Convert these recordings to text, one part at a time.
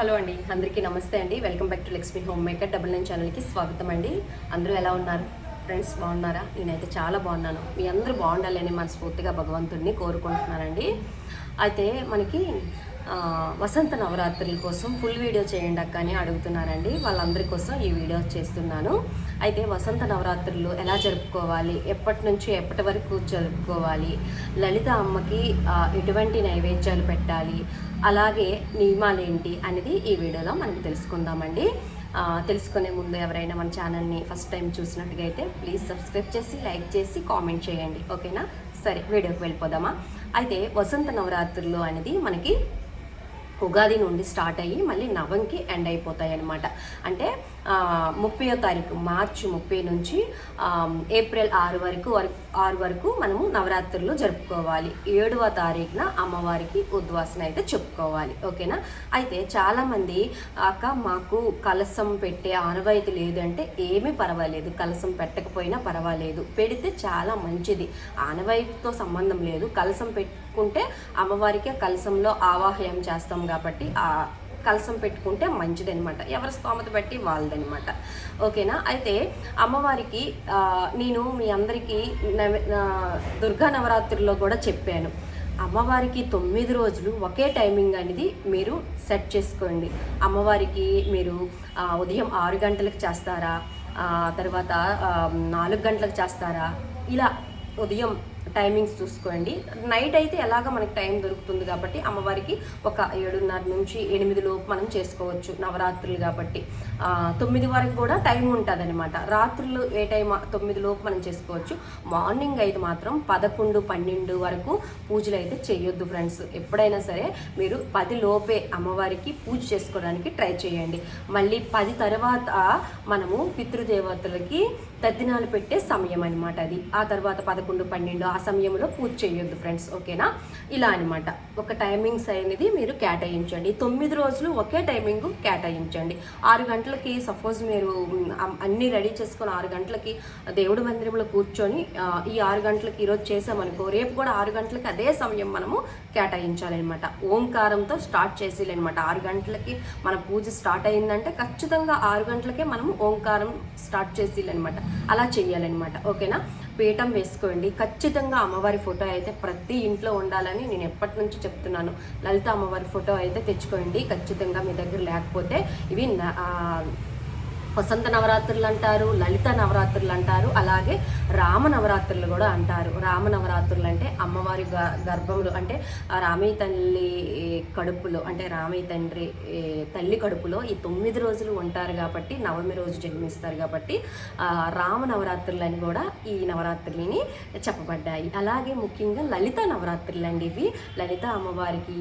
Hello అండి అందరికీ నమస్తే అండి. Welcome back to Lakshmi home maker double nine ఛానల్కి స్వాగతం అండి. అందరూ ఎలా ఉన్నారు? ఫ్రెండ్స్ బాగున్నారా? నేనైతే చాలా బాగున్నాను. మీ అందరూ బాగుండాలని మనస్ఫూర్తిగా భగవంతుడిని కోరుకుంటున్నానండి. అయితే మనకి వసంత నవరాత్రుల కోసం ఫుల్ వీడియో చేయండి అక్క అని అడుగుతున్నారండి. వాళ్ళందరి కోసం ఈ వీడియో చేస్తున్నాను. అయితే వసంత నవరాత్రులు ఎలా జరుపుకోవాలి? ఎప్పటి నుంచి ఎప్పటి వరకు జరుపుకోవాలి? లలిత అమ్మకి ఎటువంటి నైవేద్యాలు పెట్టాలి? అలాగే నియమాలు ఏంటి అనేది ఈ వీడియోలో మనం తెలుసుకుందామండి. తెలుసుకునే ముందు ఎవరైనా మన ఛానల్ని ఫస్ట్ టైం చూసినట్టుగా అయితే ప్లీజ్ సబ్స్క్రైబ్ చేసి లైక్ చేసి కామెంట్ చేయండి. ఓకేనా? సరే వీడియోకి వెళ్ళిపోదామా? అయితే వసంత నవరాత్రులు అనేది మనకి ఉగాది నుండి స్టార్ట్ అయ్యి మళ్ళీ నవంకి ఎండ్ అయిపోతాయి అనమాట అంటే ముప్పయో తారీఖు మార్చి ముప్పై నుంచి ఏప్రిల్ ఆరు వరకు వరకు ఆరు వరకు మనము నవరాత్రులు జరుపుకోవాలి. ఏడవ తారీఖున అమ్మవారికి ఉద్వాసన అయితే చెప్పుకోవాలి. ఓకేనా? అయితే చాలామంది అక్క మాకు కలసం పెట్టే ఆనవాయితీ లేదంటే ఏమీ పర్వాలేదు. కలసం పెట్టకపోయినా పర్వాలేదు. పెడితే చాలా మంచిది. ఆనవాయితీతో సంబంధం లేదు. కలసం పెట్టుకుంటే అమ్మవారికి కలసంలో ఆవాహయం చేస్తాం కాబట్టి ఆ కలసం పెట్టుకుంటే మంచిదనమాట ఎవరి స్తోమత బట్టి వాళ్ళదనమాట ఓకేనా? అయితే అమ్మవారికి నేను మీ అందరికీ నవ- దుర్గా నవరాత్రుల్లో కూడా చెప్పాను. అమ్మవారికి తొమ్మిది రోజులు ఒకే టైమింగ్ అనేది మీరు సెట్ చేసుకోండి. అమ్మవారికి మీరు ఉదయం ఆరు గంటలకు చేస్తారా? తర్వాత నాలుగు గంటలకు చేస్తారా? ఇలా ఉదయం టైమింగ్స్ చూసుకోండి. నైట్ అయితే ఎలాగ మనకి టైం దొరుకుతుంది కాబట్టి అమ్మవారికి ఒక ఏడున్నర నుంచి ఎనిమిది లోపు మనం చేసుకోవచ్చు నవరాత్రులు కాబట్టి. తొమ్మిది వరకు కూడా టైం ఉంటుంది అనమాట రాత్రులు ఏ టైం తొమ్మిది లోపు మనం చేసుకోవచ్చు. మార్నింగ్ అయితే మాత్రం పదకొండు పన్నెండు వరకు పూజలు అయితే చేయొద్దు ఫ్రెండ్స్. ఎప్పుడైనా సరే మీరు పది లోపే అమ్మవారికి పూజ చేసుకోవడానికి ట్రై చేయండి. మళ్ళీ పది తర్వాత మనము పితృదేవతలకి తద్దినాలు పెట్టే సమయం అనమాట అది. ఆ తర్వాత పదకొండు పన్నెండు ఆ సమయంలో పూజ చేయొద్దు ఫ్రెండ్స్ ఓకేనా? ఇలా అనమాట ఒక టైమింగ్స్ అనేది మీరు కేటాయించండి. తొమ్మిది రోజులు ఒకే టైమింగ్ కేటాయించండి. ఆరు గంటలకి సపోజ్ మీరు అన్నీ రెడీ చేసుకొని ఆరు గంటలకి దేవుడి మందిరంలో కూర్చొని ఈ ఆరు గంటలకి ఈరోజు చేసామనుకో రేపు కూడా ఆరు గంటలకి అదే సమయం మనము కేటాయించాలన్నమాట. ఓంకారంతో స్టార్ట్ చేసేయాలన్నమాట. ఆరు గంటలకి మన పూజ స్టార్ట్ అయిందంటే ఖచ్చితంగా ఆరు గంటలకే మనము ఓంకారం స్టార్ట్ చేసేయాలన్నమాట. అలా చేయాలన్నమాట. ఓకేనా? పీఠం వేసుకోండి. ఖచ్చితంగా అమ్మవారి ఫోటో అయితే ప్రతి ఇంట్లో ఉండాలని నేను ఎప్పటి నుంచి చెప్తున్నాను. లలిత అమ్మవారి ఫోటో అయితే తెచ్చుకోండి. ఖచ్చితంగా మీ దగ్గర లేకపోతే ఇవి నా- వసంత నవరాత్రులు అంటారు లలిత నవరాత్రులు అంటారు అలాగే రామ నవరాత్రులు కూడా అంటారు. రామ నవరాత్రులు అంటే అమ్మవారి గ- గర్భంలో అంటే రామయ్య తల్లి కడుపులో అంటే రామయ్య తండ్రి తల్లి కడుపులో ఈ తొమ్మిది రోజులు ఉంటారు కాబట్టి నవమి రోజు జన్మిస్తారు కాబట్టి రామ నవరాత్రులు అని కూడా ఈ నవరాత్రులని చెప్పబడ్డాయి. అలాగే ముఖ్యంగా లలిత నవరాత్రులు అండి ఇవి. లలిత అమ్మవారికి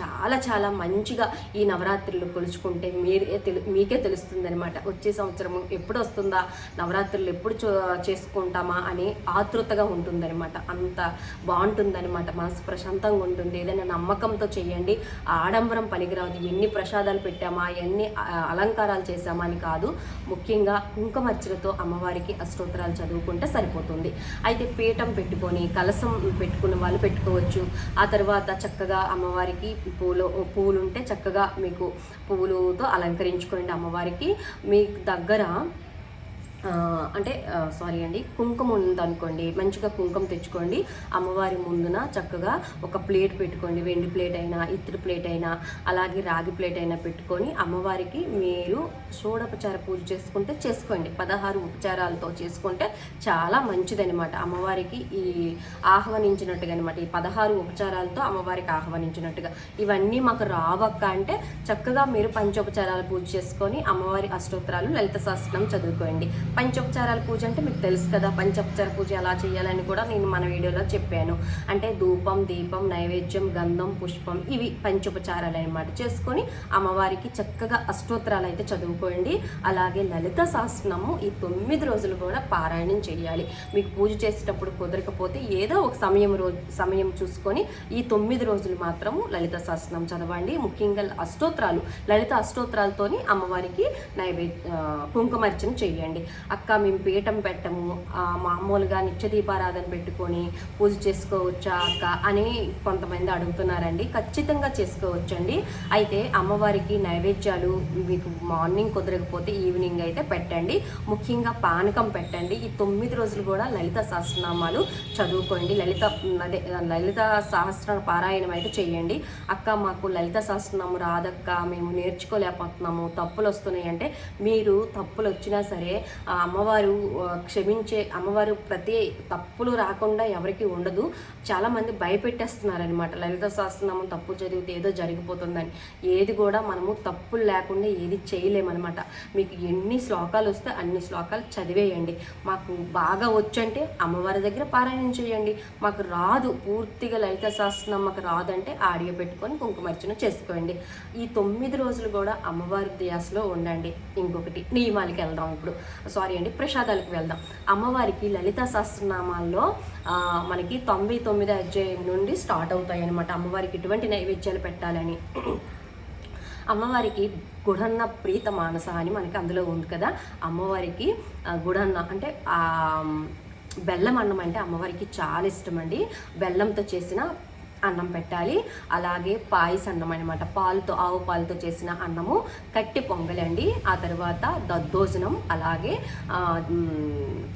చాలా చాలా మంచిగా ఈ నవరాత్రులు కొలుచుకుంటే మీరే తెలు మీకే తెలుస్తుందనమాట వచ్చే వచ్చే సంవత్సరం ఎప్పుడు వస్తుందా నవరాత్రులు ఎప్పుడు చూ- చేసుకుంటామా? అని ఆతృతగా ఉంటుందన్నమాట. అంత బాగుంటుందన్నమాట. మనసు ప్రశాంతంగా ఉంటుంది. ఏదైనా నమ్మకంతో చేయండి. ఆడంబరం పనికిరాదు. ఎన్ని ప్రసాదాలు పెట్టామా? ఎన్ని అలంకారాలు చేశామా అని కాదు. ముఖ్యంగా కుంకుమర్చలతో అమ్మవారికి అష్టోత్తరాలు చదువుకుంటే సరిపోతుంది. అయితే పీఠం పెట్టుకొని కలసం పెట్టుకున్న వాళ్ళు పెట్టుకోవచ్చు. ఆ తర్వాత చక్కగా అమ్మవారికి పూలు పూలు ఉంటే చక్కగా మీకు పూలుతో అలంకరించుకోండి అమ్మవారికి. మీకు దగ్గర ఆ, అంటే సారీ అండి కుంకుమ ఉందనుకోండి మంచిగా కుంకుమ తెచ్చుకోండి అమ్మవారి ముందున చక్కగా ఒక ప్లేట్ పెట్టుకోండి వెండి ప్లేట్ అయినా ఇత్తడి ప్లేట్ అయినా అలాగే రాగి ప్లేట్ అయినా పెట్టుకొని అమ్మవారికి మీరు షోడపచార పూజ చేసుకుంటే చేసుకోండి. పదహారు ఉపచారాలతో చేసుకుంటే చాలా మంచిదనమాట అమ్మవారికి ఈ ఆహ్వానించినట్టుగా అనమాట ఈ పదహారు ఉపచారాలతో అమ్మవారికి ఆహ్వానించినట్టుగా. ఇవన్నీ మాకు రావక్క అంటే చక్కగా మీరు పంచోపచారాలు పూజ చేసుకొని అమ్మవారి అష్టోత్తరాలు లలిత శాస్త్రం చదువుకోండి. పంచోపచారాల పూజ అంటే మీకు తెలుసు కదా పంచోపచార పూజ ఎలా చేయాలని కూడా నేను మన వీడియోలో చెప్పాను. అంటే ధూపం దీపం నైవేద్యం గంధం పుష్పం ఇవి పంచోపచారాలు అనమాట చేసుకొని అమ్మవారికి చక్కగా అష్టోత్తరాలు అయితే చదువుకోండి. అలాగే లలిత శాస్త్రము ఈ తొమ్మిది రోజులు కూడా పారాయణం చేయాలి. మీకు పూజ చేసేటప్పుడు కుదరకపోతే ఏదో ఒక సమయం రోజు సమయం చూసుకొని ఈ తొమ్మిది రోజులు మాత్రము లలిత శాస్త్రం చదవండి. ముఖ్యంగా అష్టోత్తరాలు లలిత అష్టోత్తరాలతోని అమ్మవారికి నైవేద్య కుంకుమార్చన చేయండి. అక్క మేము పీఠం పెట్టము మామూలుగా నిత్య దీపారాధన పెట్టుకొని పూజ చేసుకోవచ్చా అక్క అని కొంతమంది అడుగుతున్నారండి. ఖచ్చితంగా చేసుకోవచ్చండి. అయితే అమ్మవారికి నైవేద్యాలు మీకు మార్నింగ్ కుదరకపోతే ఈవినింగ్ అయితే పెట్టండి. ముఖ్యంగా పానకం పెట్టండి. ఈ తొమ్మిది రోజులు కూడా లలిత సహస్రనామాలు చదువుకోండి. లలిత అదే లలిత సహస్ర పారాయణం అయితే చేయండి. అక్క మాకు లలిత సహస్రనామం రాదక్క మేము నేర్చుకోలేకపోతున్నాము తప్పులు వస్తున్నాయి అంటే మీరు తప్పులు వచ్చినా సరే అమ్మవారు క్షమించే అమ్మవారు ప్రతి తప్పులు రాకుండా ఎవరికి ఉండదు. చాలామంది భయపెట్టేస్తున్నారనమాట లలిత శాస్త్రనామం తప్పు చదివితే ఏదో జరిగిపోతుందని. ఏది కూడా మనము తప్పులు లేకుండా ఏది చేయలేమన్నమాట. మీకు ఎన్ని శ్లోకాలు వస్తే అన్ని శ్లోకాలు చదివేయండి. మాకు బాగా వచ్చంటే అమ్మవారి దగ్గర పారాయణం చేయండి. మాకు రాదు పూర్తిగా లలిత సహస్రనామం మాకు రాదంటే ఆడియో పెట్టుకొని కుంకుమర్చన చేసుకోండి. ఈ తొమ్మిది రోజులు కూడా అమ్మవారి ధ్యాసలో ఉండండి. ఇంకొకటి నియమాలకి వెళ్దాం ఇప్పుడు. సో సారీ అండి ప్రసాదాలకు వెళ్దాం. అమ్మవారికి లలిత సహస్రనామాల్లో మనకి తొంభై తొమ్మిది అధ్యాయం నుండి స్టార్ట్ అవుతాయి అనమాట అమ్మవారికి ఎటువంటి నైవేద్యాలు పెట్టాలని. అమ్మవారికి గుడన్న ప్రీత మానస అని మనకి అందులో ఉంది కదా. అమ్మవారికి గుడన్న అంటే బెల్లం అన్నం అంటే అమ్మవారికి చాలా ఇష్టం అండి. బెల్లంతో చేసిన అన్నం పెట్టాలి. అలాగే పాయస అన్నం అనమాట పాలుతో ఆవు పాలతో చేసిన అన్నము కట్టి పొంగలండి. ఆ తర్వాత దద్దోజనం అలాగే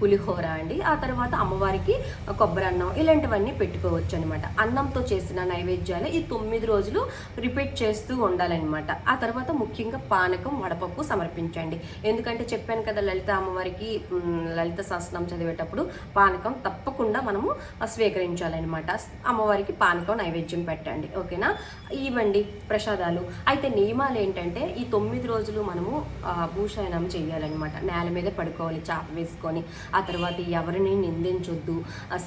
పులిహోర అండి. ఆ తర్వాత అమ్మవారికి కొబ్బరి అన్నం ఇలాంటివన్నీ పెట్టుకోవచ్చు అనమాట అన్నంతో చేసిన నైవేద్యాలు ఈ తొమ్మిది రోజులు రిపీట్ చేస్తూ ఉండాలన్నమాట. ఆ తర్వాత ముఖ్యంగా పానకం వడపప్పు సమర్పించండి. ఎందుకంటే చెప్పాను కదా లలిత అమ్మవారికి లలిత శాసనం చదివేటప్పుడు పానకం తప్పకుండా మనము స్వీకరించాలన్నమాట. అమ్మవారికి పానకం నైవేద్యం పెట్టండి ఓకేనా? ఇవ్వండి ప్రసాదాలు. అయితే నియమాలు ఏంటంటే ఈ తొమ్మిది రోజులు మనము భూషయనం చేయాలన్నమాట. నేల మీద పడుకోవాలి చాప వేసుకొని. ఆ తర్వాత ఎవరిని నిందించొద్దు.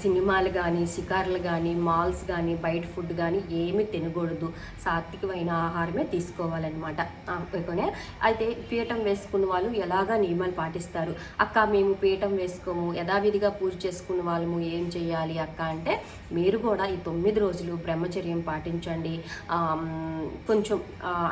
సినిమాలు కానీ షికార్లు కానీ మాల్స్ కానీ బయట ఫుడ్ కానీ ఏమీ తినకూడదు. సాత్వికమైన ఆహారమే తీసుకోవాలన్నమాట. ఓకేనే? అయితే పీఠం వేసుకున్న వాళ్ళు ఎలాగా నియమాలు పాటిస్తారు? అక్క మేము పీఠం వేసుకోము. యథావిధిగా పూజ చేసుకున్న వాళ్ళము ఏం చేయాలి అక్క అంటే మీరు కూడా ఈ తొమ్మిది రోజులు బ్రహ్మచర్యం పాటించండి. కొంచెం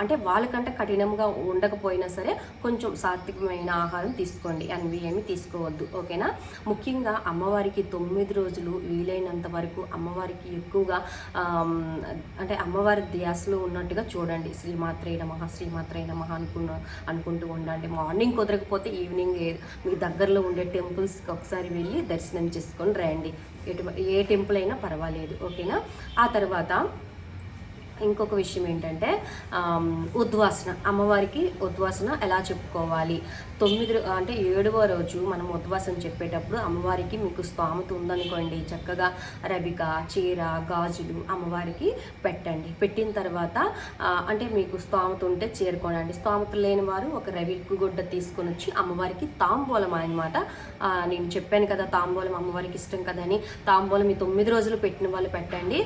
అంటే వాళ్ళకంటే కఠినంగా ఉండకపోయినా సరే కొంచెం సాత్వికమైన ఆహారం తీసుకోండి. అవి ఏమి తీసుకోవద్దు. ఓకేనా? ముఖ్యంగా అమ్మవారికి తొమ్మిది రోజులు వీలైనంత వరకు అమ్మవారికి ఎక్కువగా అంటే అమ్మవారి ధ్యాసలో ఉన్నట్టుగా చూడండి. శ్రీమాత్రే నమః శ్రీమాత్రే నమః అనుకున్న అనుకుంటూ ఉండండి. మార్నింగ్ కుదరకపోతే ఈవినింగ్ మీ దగ్గరలో ఉండే టెంపుల్స్కి ఒకసారి వెళ్ళి దర్శనం చేసుకొని రండి. ఎటు ఏ టెంపుల్ అయినా పర్వాలేదు. ఓకేనా? ఆ తర్వాత ఇంకొక విషయం ఏంటంటే ఉద్వాసన. అమ్మవారికి ఉద్వాసన ఎలా చెప్పుకోవాలి? తొమ్మిది అంటే ఏడవ రోజు మనం ఉద్వాసన చెప్పేటప్పుడు అమ్మవారికి మీకు స్తోమత ఉందనుకోండి. చక్కగా రవిక చీర గాజులు అమ్మవారికి పెట్టండి. పెట్టిన తర్వాత అంటే మీకు స్తోమత ఉంటే చేరుకోనండి. స్తోమత లేని వారు ఒక రవి గుడ్డ తీసుకొని వచ్చి అమ్మవారికి తాంబూలం అనమాట నేను చెప్పాను కదా తాంబూలం అమ్మవారికి ఇష్టం కదా అని తాంబూలం ఈ తొమ్మిది రోజులు పెట్టిన వాళ్ళు పెట్టండి.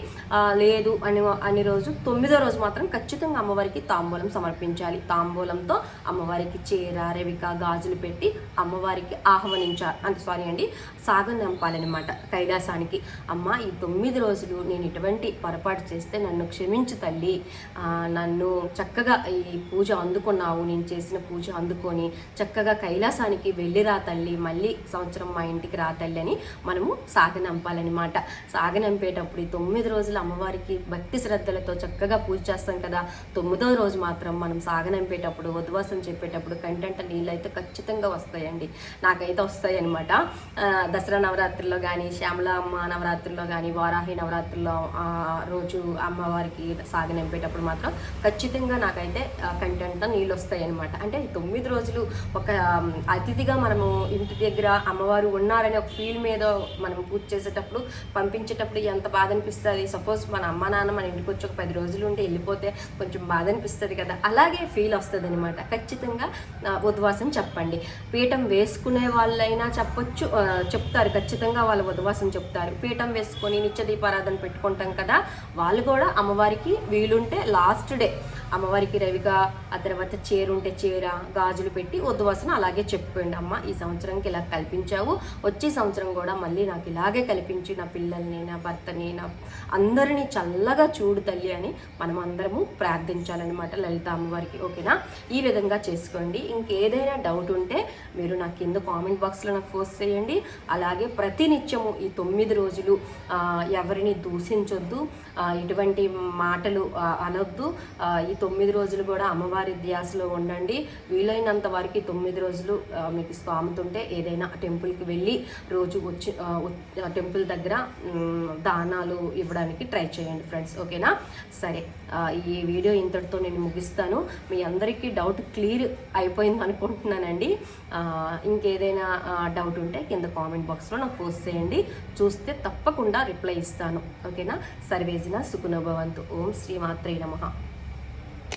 లేదు అని అన్ని రోజు తొమ్మిదో రోజు మాత్రం ఖచ్చితంగా అమ్మవారికి తాంబూలం సమర్పించాలి. తాంబూలంతో అమ్మవారికి చీర రవిక గాజులు పెట్టి అమ్మవారికి ఆహ్వానించాలి. అంటే సారీ అండి. సాగం నింపాలన్నమాట కైలాసానికి. అమ్మ ఈ తొమ్మిది రోజులు నేను ఇటువంటి పొరపాటు చేస్తే నన్ను క్షమించు తల్లి. నన్ను చక్కగా ఈ పూజ అందుకున్నావు. నేను చేసిన పూజ అందుకొని చక్కగా కైలాసానికి వెళ్ళి రా తల్లి. మళ్ళీ సంవత్సరం మా ఇంటికి రా తల్లి అని మనము సాగనంపాలన్నమాట సాగనంపేటప్పుడు ఈ తొమ్మిది రోజులు అమ్మవారికి భక్తి శ్రద్ధలతో చక్కగా చక్కగా పూజ చేస్తాం కదా. తొమ్మిదో రోజు మాత్రం మనం సాగనంపేటప్పుడు ఉద్వాసం చెప్పేటప్పుడు కంటెంట్ నీళ్ళు అయితే ఖచ్చితంగా వస్తాయండి. నాకైతే వస్తాయి అనమాట దసరా నవరాత్రిలో కానీ శ్యామల అమ్మ నవరాత్రిలో కానీ వారాహి నవరాత్రిలో రోజు అమ్మవారికి సాగనంపేటప్పుడు మాత్రం ఖచ్చితంగా నాకైతే కంటెంట్ నీళ్ళు వస్తాయి అనమాట అంటే తొమ్మిది రోజులు ఒక అతిథిగా మనము ఇంటి దగ్గర అమ్మవారు ఉన్నారనే ఒక ఫీల్ మీద మనం పూజ చేసేటప్పుడు పంపించేటప్పుడు ఎంత బాధ అనిపిస్తుంది. సపోజ్ మన అమ్మ నాన్న మన ఇంటికి వచ్చి ఒక పది రోజులు ఉండి వెళ్ళిపోతే కొంచెం బాధ అనిపిస్తుంది కదా అలాగే ఫీల్ వస్తుంది అనమాట ఖచ్చితంగా ఉద్వాసం చెప్పండి. పీఠం వేసుకునే వాళ్ళైనా చెప్పొచ్చు చెప్తారు. ఖచ్చితంగా వాళ్ళు ఉద్వాసం చెప్తారు. పీఠం వేసుకొని నిత్య దీపారాధన పెట్టుకుంటాం కదా వాళ్ళు కూడా అమ్మవారికి వీలుంటే లాస్ట్ డే అమ్మవారికి రవిగా ఆ తర్వాత చీర ఉంటే చీర గాజులు పెట్టి వద్దువాసన అలాగే చెప్పుకోండి. అమ్మ ఈ సంవత్సరంకి ఇలా కల్పించావు. వచ్చే సంవత్సరం కూడా మళ్ళీ నాకు ఇలాగే కల్పించి. నా పిల్లల్ని నా భర్తని నా అందరినీ చల్లగా చూడు తల్లి అని మనం అందరము ప్రార్థించాలన్నమాట లలిత అమ్మవారికి. ఓకేనా? ఈ విధంగా చేసుకోండి. ఇంకేదైనా డౌట్ ఉంటే మీరు నాకు కింద కామెంట్ బాక్స్లో నాకు పోస్ట్ చేయండి. అలాగే ప్రతినిత్యము ఈ తొమ్మిది రోజులు ఎవరిని దూషించొద్దు. ఎటువంటి మాటలు అనొద్దు. ఈ తొమ్మిది రోజులు కూడా అమ్మవారి ధ్యాసలో ఉండండి. వీలైనంత వరకు తొమ్మిది రోజులు మీకు స్వామితుంటే ఏదైనా టెంపుల్కి వెళ్ళి రోజు వచ్చి టెంపుల్ దగ్గర దానాలు ఇవ్వడానికి ట్రై చేయండి ఫ్రెండ్స్. ఓకేనా? సరే ఈ వీడియో ఇంతటితో నేను ముగిస్తాను. మీ అందరికీ డౌట్ క్లియర్ అయిపోయింది అనుకుంటున్నానండి. ఇంకేదైనా డౌట్ ఉంటే కింద కామెంట్ బాక్స్లో నాకు పోస్ట్ చేయండి. చూస్తే తప్పకుండా రిప్లై ఇస్తాను. ఓకేనా? సర్వేజిన సుఖనుభవంతు ఓం శ్రీ మాత్రే నమః.